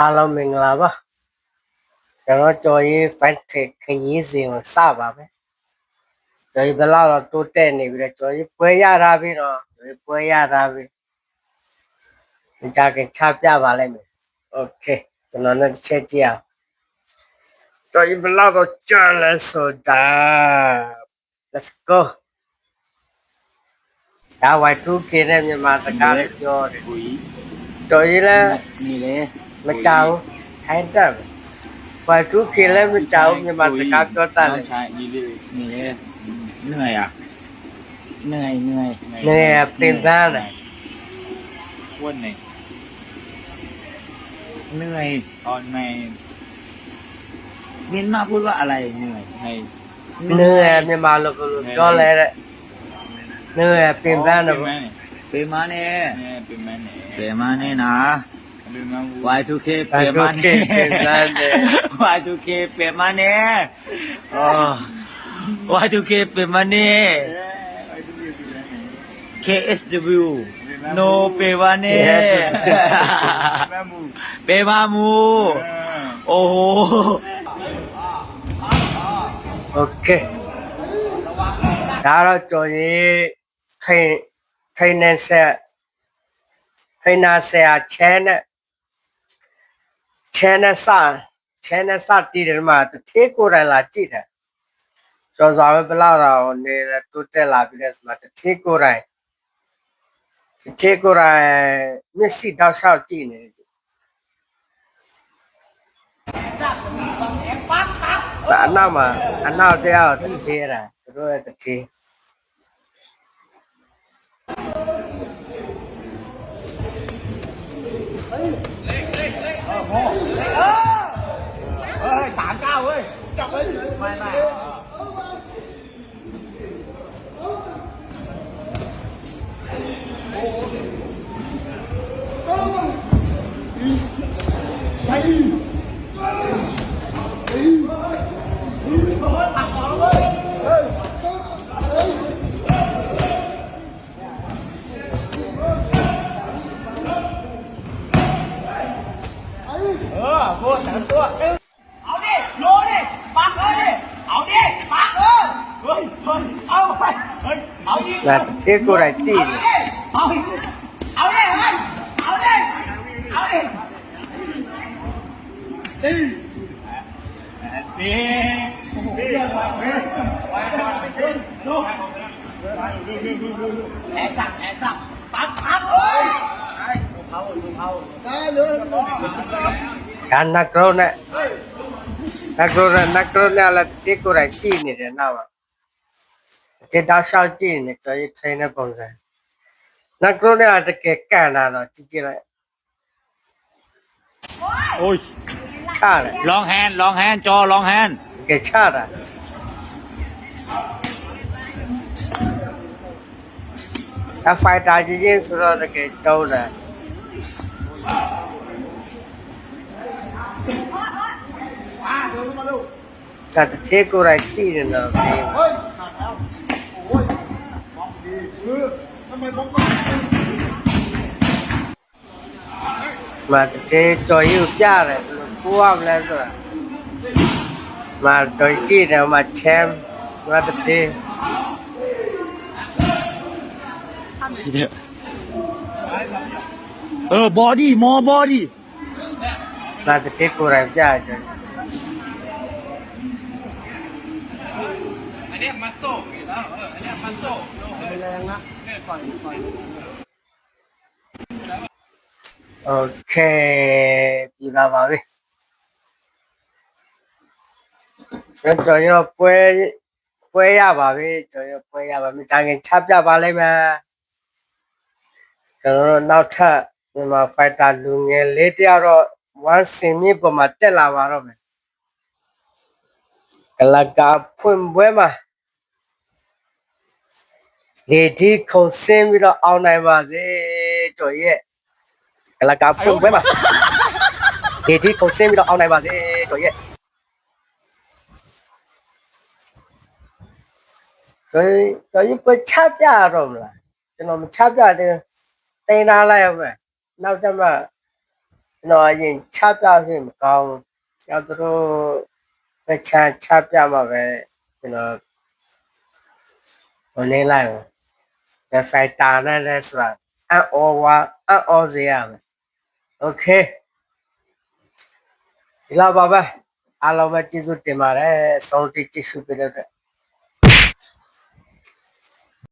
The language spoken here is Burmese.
အားလုံးမင်္ဂလာပါကျွန်တော်ကြော်ရေး fantastic ခရီးစဉ်ကိုစပါမယ်ကြော်ရေးဘယ်လောက်တော့တိုးတက်နေပြီလဲကြော်ရေးပွဲရတာပြီတော့ကြော်ရေးပွဲရတာပြီဒီကြခင်ချပြပါလိုက်မယ် okay ကျွန်တော်လည်းတစ်ချက်ကြည့်အောင်ကြော်ရေးဘယ်လောက်တော့ကြာလဲဆိုတာ let's go ဒါ Y2K နဲ့မြန်မာစကားလေးပြောတယ်ကိုကြီးကြော်ရေးလည်းနေလေ มาเจ้าแทนเตอร์ไปทุกคืนแล้วมาเจ้ามีมาสกัดตัวตันใช่นี่เหนื่อยอะเหนื่อยเหนื่อยเหนื่อยเต็มหน้าเลยอ้วนเลยเหนื่อยตอนในเมียนมาพูดว่าอะไรเหนื่อยให้เหนื่อยเมียนมาเราก็รู้ก็เลยแหละเหนื่อยเต็ลี่านแลยเปลี่ยนมาเนี่ยเปลี่ยนมาเนี่ยเปลี่ยนมาเนี่ยนะ วา Y2K เปลี่ยนมาเนี่ Y2K เปลี่ยมาเนี่ย Y2K เปลี่ยมาเนี่ KSW No เปมาเน่ เปมามู โอ้โห โอเคแล้วเราตัวนี้ใครใครแนนเสียใครนาเสียแชนเนี่ย နဲ့စတည်တယ်မှာတထေးကိုယ်တိုင်လာကြည့်တယ်ကျော်စာပဲဘလောက်တော့နေတိုးတက်လာပြီးတဲ့ဆိုမှတထေးကိုယ်တိုင်တထေးကိုယ်တိုင်မျက်စိတောက်လျှောက်ကြည့်နေတယ်ဒါအနောက်မှာအနောက်တရားကိုတထေးတာသူတို့ရဲ့တထေး เฮ้ยสามเก้าเว้ยจับเลยไม่ไม่ เออพูดสามตัวเออเอาดิโยนดิปักเออดิเอาดิปักเออเฮ้ยเฮ้ยเอาไปเฮ้ยเอาดิ là thế cô này chỉ เอาดิเอาดิเฮ้ยเอาดิเอาดิตีตีตีไปไปไปขึ้นลูกแอบสั่งแอบสั่งปักปักเอ้ย Hãy subscribe cho kênh Ghiền Mì Gõ Để không bỏ lỡ những video hấp dẫn ધ્યાન ના કરો ને ના કરો ને ના કરો ને આલા જે કોરાય ચી ને રે ના જે દાશાવ ચી ને તો એ થઈને પહોંચાય ના કરો ને આ કે કા ના નો ચીચી રે ઓય ચાલે લોંગ હેન્ડ લોંગ હેન્ડ ચો લોંગ હેન્ડ કે ચાલે આ ફાઇટ આજે જે સુરો કે ચૌડા งแฮนด์ลองแฮนด์จอลองแฮนด์ တကယ်ချတာအဖိုင်တာကြီးချင်းဆိုတော့တကယ်တုံးတယ်ဒါတထေးကိုယ်တိုင်ကြည့်နေတော့ဒီမတထေးကြော်ယူပြတယ်ဘယ်လိုပိုးရမလဲဆိုတာမတော်ကြည့်တယ်မချမ်းမတထေး เออบอดี้มอบอดี้ မတထေးကိုယ်တိုင်ပြတယ် นนี้มันโซ่อยู่แล้วเอออันนี้มันโซ่โซ่เออเนี่ยปล่อยปล่อย โอเคပြီပါပါပြီကျွန်တော်ရောပွဲပွဲရပါပြီကျွန်တော်ပွဲရပါပြီဒါငယ်ချပြပါလိမ့်မယ်ကျွန်တော်တို့နောက်ထပ်မြန်မာဖိုက်တာလူငယ်လေးတယောက်တော့ဝမ်းစင်မြင့်ပေါ်မှာတက်လာပါတော့မယ်ကလကာဖွင့်ပွဲမှာ လေဒီခုံစင်းပြီးတော့အောင်နိုင်ပါစေကျော်ရဲ့ကလကာဖွင့်ပွဲမှာဒီဒီခုံစင်းပြီးတော့အောင်နိုင်ပါစေတို့ရဲ့တို့တို့ရင်ပွဲချပြရတော့မလားကျွန်တော်မချပြသေးဘူးတင်ထားလိုက်အောင်ပဲနောက်ကျမှကျွန်တော်အရင်ချပြစီမကောင်းဘူး။ကျွန်တော်တို့ပဲချမ်းချပြမှာပဲကျွန်တော်ဟိုလေးလိုက် ဘူး။ဒါဖိုက်တာနဲ့လဲဆိုတာအအောဝါအအောစေရမယ်။ Okay ဒီလောက်ပါပဲအားလုံးပဲကျေးဇူးတင်ပါတယ်။ဆုံးတိကျေးဇူးပေးတဲ့အတွက်